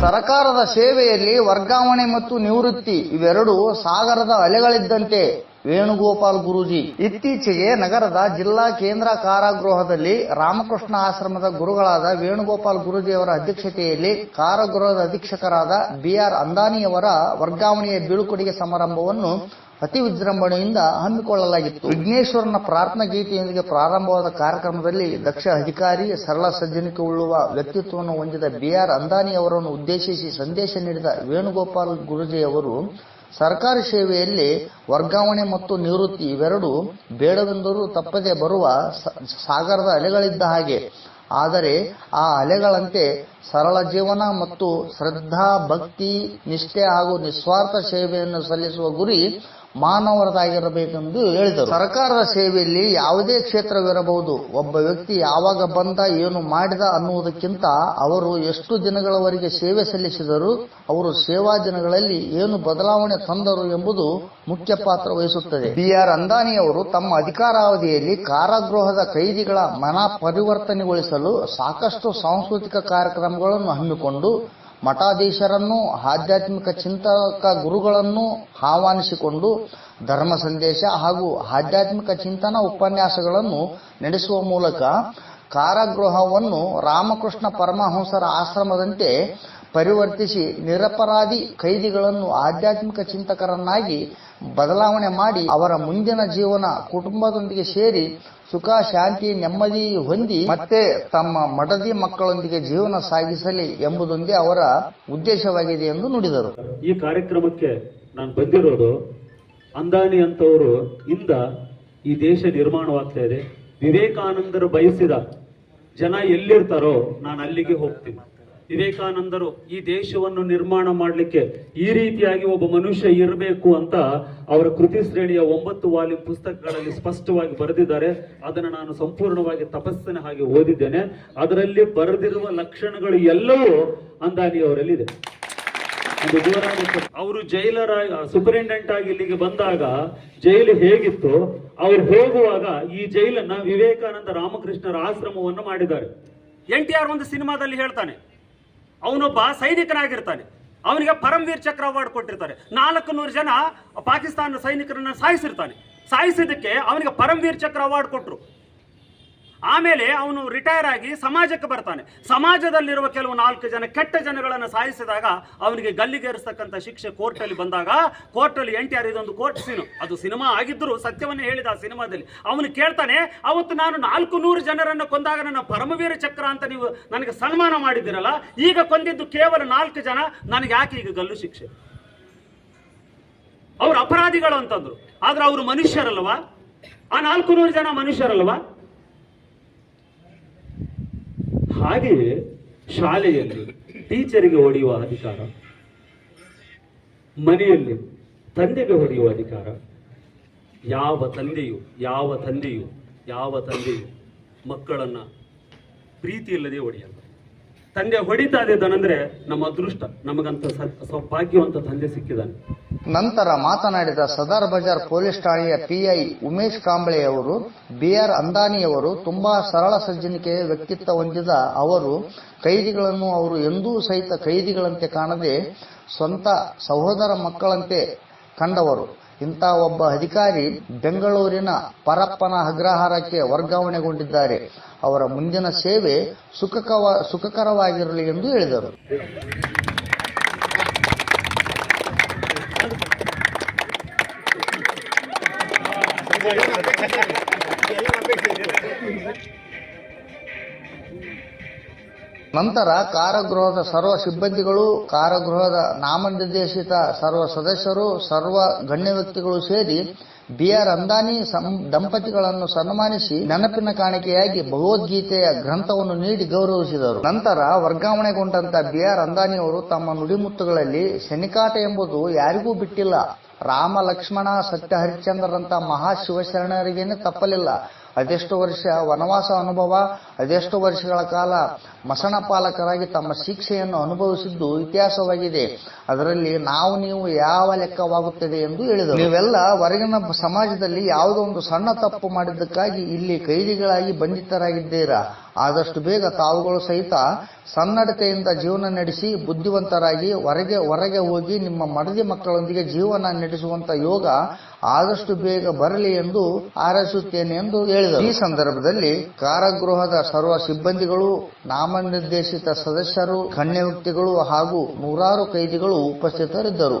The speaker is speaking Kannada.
ಸರಕಾರದ ಸೇವೆಯಲ್ಲಿ ವರ್ಗಾವಣೆ ಮತ್ತು ನಿವೃತ್ತಿ ಇವೆರಡು ಸಾಗರದ ಅಲೆಗಳಿದ್ದಂತೆ ವೇಣುಗೋಪಾಲ್ ಗುರೂಜಿ. ಇತ್ತೀಚೆಗೆ ನಗರದ ಜಿಲ್ಲಾ ಕೇಂದ್ರ ಕಾರಾಗೃಹದಲ್ಲಿ ರಾಮಕೃಷ್ಣ ಆಶ್ರಮದ ಗುರುಗಳಾದ ವೇಣುಗೋಪಾಲ್ ಗುರೂಜಿಯವರ ಅಧ್ಯಕ್ಷತೆಯಲ್ಲಿ ಕಾರಾಗೃಹದ ಅಧೀಕ್ಷಕರಾದ ಬಿಆರ್ ಅಂದಾನಿಯವರ ವರ್ಗಾವಣೆಯ ಬೀಳ್ಕೊಡುಗೆ ಸಮಾರಂಭವನ್ನು ಅತಿ ವಿಜೃಂಭಣೆಯಿಂದ ಹಮ್ಮಿಕೊಳ್ಳಲಾಗಿತ್ತು. ವಿಘ್ನೇಶ್ವರನ ಪ್ರಾರ್ಥನಾ ಗೀತೆಯೊಂದಿಗೆ ಪ್ರಾರಂಭವಾದ ಕಾರ್ಯಕ್ರಮದಲ್ಲಿ ದಕ್ಷ ಅಧಿಕಾರಿ, ಸರಳ ಸಜ್ಜನಿಕೆ ಉಳ್ಳುವ ವ್ಯಕ್ತಿತ್ವವನ್ನು ಹೊಂದಿದ ಬಿಆರ್ ಅಂದಾನಿ ಅವರನ್ನು ಉದ್ದೇಶಿಸಿ ಸಂದೇಶ ನೀಡಿದ ವೇಣುಗೋಪಾಲ್ ಗುರುಜಿ ಅವರು, ಸರ್ಕಾರಿ ಸೇವೆಯಲ್ಲಿ ವರ್ಗಾವಣೆ ಮತ್ತು ನಿವೃತ್ತಿ ಇವೆರಡು ಬೇಡವೆಂದರೂ ತಪ್ಪದೆ ಬರುವ ಸಾಗರದ ಅಲೆಗಳಿದ್ದ ಹಾಗೆ. ಆದರೆ ಆ ಅಲೆಗಳಂತೆ ಸರಳ ಜೀವನ ಮತ್ತು ಶ್ರದ್ಧಾ, ಭಕ್ತಿ, ನಿಷ್ಠೆ ಹಾಗೂ ನಿಸ್ವಾರ್ಥ ಸೇವೆಯನ್ನು ಸಲ್ಲಿಸುವ ಗುರಿ ಮಾನವರದಾಗಿರಬೇಕೆಂದು ಹೇಳಿದರು. ಸರ್ಕಾರದ ಸೇವೆಯಲ್ಲಿ ಯಾವುದೇ ಕ್ಷೇತ್ರವಿರಬಹುದು. ಒಬ್ಬ ವ್ಯಕ್ತಿ ಯಾವಾಗ ಬಂದ, ಏನು ಮಾಡಿದ ಅನ್ನುವುದಕ್ಕಿಂತ ಅವರು ಎಷ್ಟು ದಿನಗಳವರೆಗೆ ಸೇವೆ ಸಲ್ಲಿಸಿದರು, ಅವರು ಸೇವಾ ದಿನಗಳಲ್ಲಿ ಏನು ಬದಲಾವಣೆ ತಂದರು ಎಂಬುದು ಮುಖ್ಯ ಪಾತ್ರ ವಹಿಸುತ್ತದೆ. ಬಿಆರ್ ಅಂದಾನಿಯವರು ತಮ್ಮ ಅಧಿಕಾರಾವಧಿಯಲ್ಲಿ ಕಾರಾಗೃಹದ ಕೈದಿಗಳ ಮನ ಪರಿವರ್ತನೆಗೊಳಿಸಲು ಸಾಕಷ್ಟು ಸಾಂಸ್ಕೃತಿಕ ಕಾರ್ಯಕ್ರಮಗಳನ್ನು ಹಮ್ಮಿಕೊಂಡು ಮಠಾಧೀಶರನ್ನು, ಆಧ್ಯಾತ್ಮಿಕ ಚಿಂತಕ ಗುರುಗಳನ್ನು ಆಹ್ವಾನಿಸಿಕೊಂಡು ಧರ್ಮ ಸಂದೇಶ ಹಾಗೂ ಆಧ್ಯಾತ್ಮಿಕ ಚಿಂತನ ಉಪನ್ಯಾಸಗಳನ್ನು ನಡೆಸುವ ಮೂಲಕ ಕಾರಾಗೃಹವನ್ನು ರಾಮಕೃಷ್ಣ ಪರಮಹಂಸರ ಆಶ್ರಮದಂತೆ ಪರಿವರ್ತಿಸಿ ನಿರಪರಾಧಿ ಕೈದಿಗಳನ್ನು ಆಧ್ಯಾತ್ಮಿಕ ಚಿಂತಕರನ್ನಾಗಿ ಬದಲಾವಣೆ ಮಾಡಿ ಅವರ ಮುಂದಿನ ಜೀವನ ಕುಟುಂಬದೊಂದಿಗೆ ಸೇರಿ ಸುಖ, ಶಾಂತಿ, ನೆಮ್ಮದಿ ಹೊಂದಿ ಮತ್ತೆ ತಮ್ಮ ಮಡದಿ ಮಕ್ಕಳೊಂದಿಗೆ ಜೀವನ ಸಾಗಿಸಲಿ ಎಂಬುದೊಂದೇ ಅವರ ಉದ್ದೇಶವಾಗಿದೆ ಎಂದು ನುಡಿದರು. ಈ ಕಾರ್ಯಕ್ರಮಕ್ಕೆ ನಾನು ಬಂದಿರೋದು ಅಂದಾನಿ ಅಂತವರು ಇಂದ ಈ ದೇಶ ನಿರ್ಮಾಣವಾಗ್ತಾ ಇದೆ. ವಿವೇಕಾನಂದರು ಬಯಸಿದ ಜನ ಎಲ್ಲಿರ್ತಾರೋ ನಾನು ಅಲ್ಲಿಗೆ ಹೋಗ್ತೀನಿ. ವಿವೇಕಾನಂದರು ಈ ದೇಶವನ್ನು ನಿರ್ಮಾಣ ಮಾಡಲಿಕ್ಕೆ ಈ ರೀತಿಯಾಗಿ ಒಬ್ಬ ಮನುಷ್ಯ ಇರಬೇಕು ಅಂತ ಅವರ ಕೃತಿ ಶ್ರೇಣಿಯ ಒಂಬತ್ತು ವಾಲಿ ಪುಸ್ತಕಗಳಲ್ಲಿ ಸ್ಪಷ್ಟವಾಗಿ ಬರೆದಿದ್ದಾರೆ. ಅದನ್ನು ನಾನು ಸಂಪೂರ್ಣವಾಗಿ ತಪಸ್ಸಿನ ಹಾಗೆ ಓದಿದ್ದೇನೆ. ಅದರಲ್ಲಿ ಬರೆದಿರುವ ಲಕ್ಷಣಗಳು ಎಲ್ಲವೂ ಅಂದಾನಿ ಅವರಲ್ಲಿದೆ ಅವರು ಜೈಲರ ಸೂಪರಿಂಟೆಂಡೆಂಟ್ ಆಗಿ ಇಲ್ಲಿಗೆ ಬಂದಾಗ ಜೈಲು ಹೇಗಿತ್ತು? ಅವ್ರು ಹೋಗುವಾಗ ಈ ಜೈಲನ್ನ ವಿವೇಕಾನಂದ ರಾಮಕೃಷ್ಣರ ಆಶ್ರಮವನ್ನು ಮಾಡಿದ್ದಾರೆ. ಎನ್ ಟಿ ಆರ್ ಒಂದು ಸಿನಿಮಾದಲ್ಲಿ ಹೇಳ್ತಾನೆ ಅವನೊಬ್ಬ ಸೈನಿಕನಾಗಿರ್ತಾನೆ. ಅವನಿಗೆ ಪರಮವೀರ್ ಚಕ್ರ ಅವಾರ್ಡ್ ಕೊಟ್ಟಿರ್ತಾರೆ. ನಾಲ್ಕು ನೂರು ಜನ ಪಾಕಿಸ್ತಾನ ಸೈನಿಕರನ್ನ ಸಾಯಿಸಿರ್ತಾನೆ. ಸಾಯಿಸಿದ್ದಕ್ಕೆ ಅವನಿಗೆ ಪರಮವೀರ್ ಚಕ್ರ ಅವಾರ್ಡ್ ಕೊಟ್ಟರು ಆಮೇಲೆ ಅವನು ರಿಟೈರ್ ಆಗಿ ಸಮಾಜಕ್ಕೆ ಬರ್ತಾನೆ. ಸಮಾಜದಲ್ಲಿರುವ ಕೆಲವು ನಾಲ್ಕು ಜನ ಕೆಟ್ಟ ಜನಗಳನ್ನು ಸಾಯಿಸಿದಾಗ ಅವನಿಗೆ ಗಲ್ಲಿಗೇರಿಸ್ತಕ್ಕಂಥ ಶಿಕ್ಷೆ ಕೋರ್ಟಲ್ಲಿ ಬಂದಾಗ ಕೋರ್ಟಲ್ಲಿ ಎನ್ ಟಿ ಆರ್ ಇದೊಂದು ಕೋರ್ಟ್ ಸೀನು. ಅದು ಸಿನಿಮಾ ಆಗಿದ್ದರೂ ಸತ್ಯವನ್ನೇ ಹೇಳಿದ ಆ ಸಿನಿಮಾದಲ್ಲಿ. ಅವನು ಕೇಳ್ತಾನೆ, ಅವತ್ತು ನಾನು ನಾಲ್ಕು ನೂರು ಜನರನ್ನು ಕೊಂದಾಗ ನನ್ನ ಪರಮವೀರ ಚಕ್ರ ಅಂತ ನೀವು ನನಗೆ ಸನ್ಮಾನ ಮಾಡಿದ್ದೀರಲ್ಲ, ಈಗ ಕೊಂದಿದ್ದು ಕೇವಲ ನಾಲ್ಕು ಜನ, ನನಗೆ ಯಾಕೆ ಈಗ ಗಲ್ಲು ಶಿಕ್ಷೆ? ಅವರು ಅಪರಾಧಿಗಳು ಅಂತಂದ್ರು. ಆದ್ರೆ ಅವರು ಮನುಷ್ಯರಲ್ವಾ? ಆ ನಾಲ್ಕು ನೂರು ಜನ ಮನುಷ್ಯರಲ್ವಾ? ಹಾಗೆಯೇ ಶಾಲೆಯಲ್ಲಿ ಟೀಚರಿಗೆ ಹೊಡೆಯುವ ಅಧಿಕಾರ, ಮನೆಯಲ್ಲಿ ತಂದೆಗೆ ಹೊಡೆಯುವ ಅಧಿಕಾರ, ಯಾವ ತಂದೆಯು ಯಾವ ತಂದೆಯು ಯಾವ ತಂದೆಯು ಮಕ್ಕಳನ್ನ ಪ್ರೀತಿ ಇಲ್ಲದೆ ಹೊಡೆಯಲ್ಲ. ತಂದೆ ಹೊಡಿತಾ ಇದ್ದಾನಂದ್ರೆ ನಮ್ಮ ಅದೃಷ್ಟ, ನಮಗಂತ ಸೌಭಾಗ್ಯವಂತ ತಂದೆ ಸಿಕ್ಕಿದ್ದಾನೆ. ನಂತರ ಮಾತನಾಡಿದ ಸದರ್ ಬಜಾರ್ ಪೊಲೀಸ್ ಠಾಣೆಯ ಪಿಐ ಉಮೇಶ್ ಕಾಂಬ್ಳೆ ಅವರು ಬಿಆರ್ ಅಂದಾನಿಯವರು ತುಂಬಾ ಸರಳ ಸಜ್ಜನಿಕೆಯ ವ್ಯಕ್ತಿತ್ವ ಹೊಂದಿದ ಅವರು, ಕೈದಿಗಳನ್ನು ಅವರು ಎಂದೂ ಸಹಿತ ಕೈದಿಗಳಂತೆ ಕಾಣದೆ ಸ್ವಂತ ಸಹೋದರ ಮಕ್ಕಳಂತೆ ಕಂಡವರು. ಇಂಥ ಒಬ್ಬ ಅಧಿಕಾರಿ ಬೆಂಗಳೂರಿನ ಪರಪ್ಪನ ಅಗ್ರಹಾರಕ್ಕೆ ವರ್ಗಾವಣೆಗೊಂಡಿದ್ದಾರೆ. ಅವರ ಮುಂದಿನ ಸೇವೆ ಸುಖಕರವಾಗಿರಲಿ ಎಂದು ಹೇಳಿದರು. ನಂತರ ಕಾರಾಗೃಹದ ಸರ್ವ ಸಿಬ್ಬಂದಿಗಳು, ಕಾರಾಗೃಹದ ನಾಮನಿರ್ದೇಶಿತ ಸರ್ವ ಸದಸ್ಯರು, ಸರ್ವ ಗಣ್ಯ ವ್ಯಕ್ತಿಗಳು ಸೇರಿ ಬಿ ಆರ್ ಅಂದಾನಿ ದಂಪತಿಗಳನ್ನು ಸನ್ಮಾನಿಸಿ ನೆನಪಿನ ಕಾಣಿಕೆಯಾಗಿ ಭಗವದ್ಗೀತೆಯ ಗ್ರಂಥವನ್ನು ನೀಡಿ ಗೌರವಿಸಿದರು. ನಂತರ ವರ್ಗಾವಣೆಗೊಂಡಂತ ಬಿಆರ್ ಅಂದಾನಿಯವರು ತಮ್ಮ ನುಡಿಮುತ್ತುಗಳಲ್ಲಿ ಶನಿಕಾಟ ಎಂಬುದು ಯಾರಿಗೂ ಬಿಟ್ಟಿಲ್ಲ. ರಾಮ, ಲಕ್ಷ್ಮಣ, ಸತ್ಯ ಹರಿಶ್ಚಂದ್ರಂತ ಮಹಾ ಶಿವಶರಣರಿಗೇನೆ ತಪ್ಪಲಿಲ್ಲ. ಅದೆಷ್ಟು ವರ್ಷ ವನವಾಸ ಅನುಭವ, ಅದೆಷ್ಟು ವರ್ಷಗಳ ಕಾಲ ಮಸಣ ಪಾಲಕರಾಗಿ ತಮ್ಮ ಶಿಕ್ಷೆಯನ್ನು ಅನುಭವಿಸಿದ್ದು ಇತಿಹಾಸವಾಗಿದೆ. ಅದರಲ್ಲಿ ನಾವು ನೀವು ಯಾವ ಲೆಕ್ಕವಾಗುತ್ತದೆ ಎಂದು ಹೇಳಿದರು. ನೀವೆಲ್ಲ ಹೊರಗಿನ ಸಮಾಜದಲ್ಲಿ ಯಾವುದೋ ಒಂದು ಸಣ್ಣ ತಪ್ಪು ಮಾಡಿದ್ದಕ್ಕಾಗಿ ಇಲ್ಲಿ ಕೈದಿಗಳಾಗಿ ಬಂಧಿತರಾಗಿದ್ದೀರಾ? ಆದಷ್ಟು ಬೇಗ ತಾವುಗಳು ಸಹಿತ ಸನ್ನಡತೆಯಿಂದ ಜೀವನ ನಡೆಸಿ ಬುದ್ಧಿವಂತರಾಗಿ ಹೊರಗೆ ಹೊರಗೆ ಹೋಗಿ ನಿಮ್ಮ ಮಡದಿ ಮಕ್ಕಳೊಂದಿಗೆ ಜೀವನ ನಡೆಸುವಂತ ಯೋಗ ಆದಷ್ಟು ಬೇಗ ಬರಲಿ ಎಂದು ಹಾರೈಸುತ್ತೇನೆ ಎಂದು ಹೇಳಿದರು. ಈ ಸಂದರ್ಭದಲ್ಲಿ ಕಾರಾಗೃಹದ ಸರ್ವ ಸಿಬ್ಬಂದಿಗಳು ನಾಮನಿರ್ದೇಶಿತ ಸದಸ್ಯರು ಗಣ್ಯವ್ಯಕ್ತಿಗಳು ಹಾಗೂ ನೂರಾರು ಕೈದಿಗಳು ಉಪಸ್ಥಿತರಿದ್ದರು.